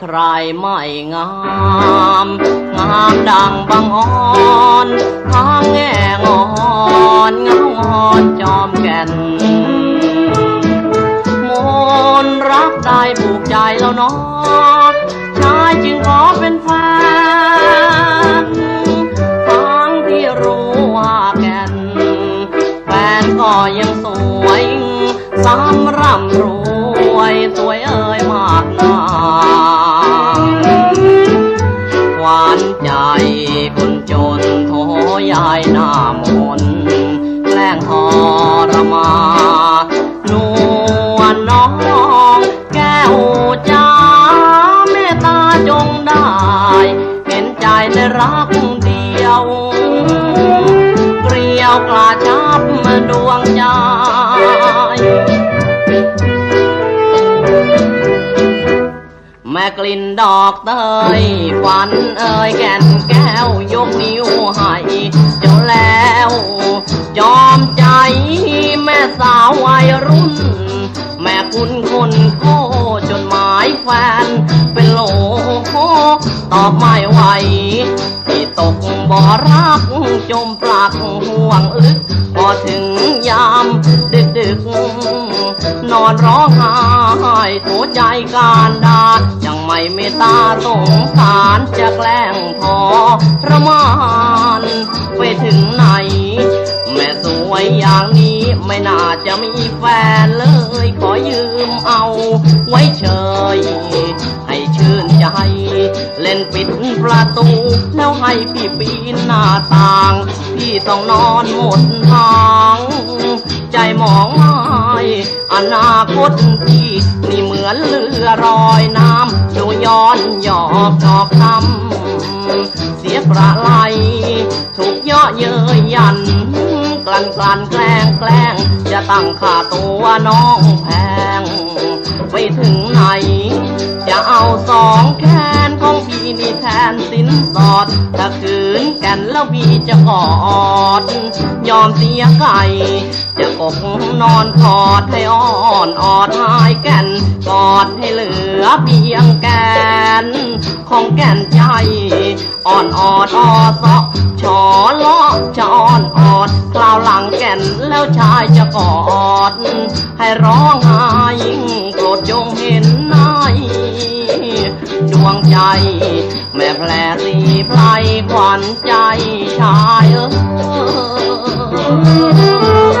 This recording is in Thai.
ใครไม่งาม งามดังบางอ่อนทางแง่งอนเงางอนจอมแก่นมนรักได้ผูกใจแล้วเนาะชายจึงขอเป็นแฟนทั้งที่รู้ว่าแก่น แฟนก็ยังสวยสำร่ำรวย วานใจคนจนโทยายหน้ามนแกล้งทรมานวลน้องแก้วจ้าเมตตาจงได้ เห็นใจในรักเดียว เกลียวกลาชับดวงใจ กลิ่นดอกเตยฝันเอ่ยแก่นแก้วยกนิ้วให้เจ้าแล้วจอมใจแม่สาววัยรุ่น แม่คุณคนโคจนมา ยแฟนเป็นโลตอบไม่ไหวที่ตกบ่อรักจมปลักห่วงลึกพอถึงยามดึกดึกนอนร้องไห้โถใจการดายังไม่เมตตาสงสารจะแกล้งพอประมานไปถึงไหน แม่สวยอย่างนี้ไม่น่าจะมีแฟนเลย ขอยืมเอาไว้เฉย ให้ชื่นใจ เล่นปิดประตู แล้วให้พี่ปีนหน้าต่าง พี่ต้องนอนหมดทาง ใจมองไม้อนาคตพี่นี่เหมือนเรือรอยน้ำดูย้อนหยอกดอกคำเสียประไลถูกย่อเย้ยยัน กลั่นกลั่นแกล้งแกล้งจะตั้งค่าตัวน้องแพงไปถึงไหน จะเอาสองแขนของพี่นี่แทนสินสอด ถ้าคืนแก่นแล้วพี่จะกอด ยอมเสียไก่จะกกนอนกอดให้อ่อนออดหายแก่นกอดให้เหลือเพียงแก่นของแก่นใจ อ่อนออดออซอช กอด ให้ร้องไห้ยิ่งโกรธจงเห็นนายดวงใจ แม่แผลสีไพรขวัญใจชายเออ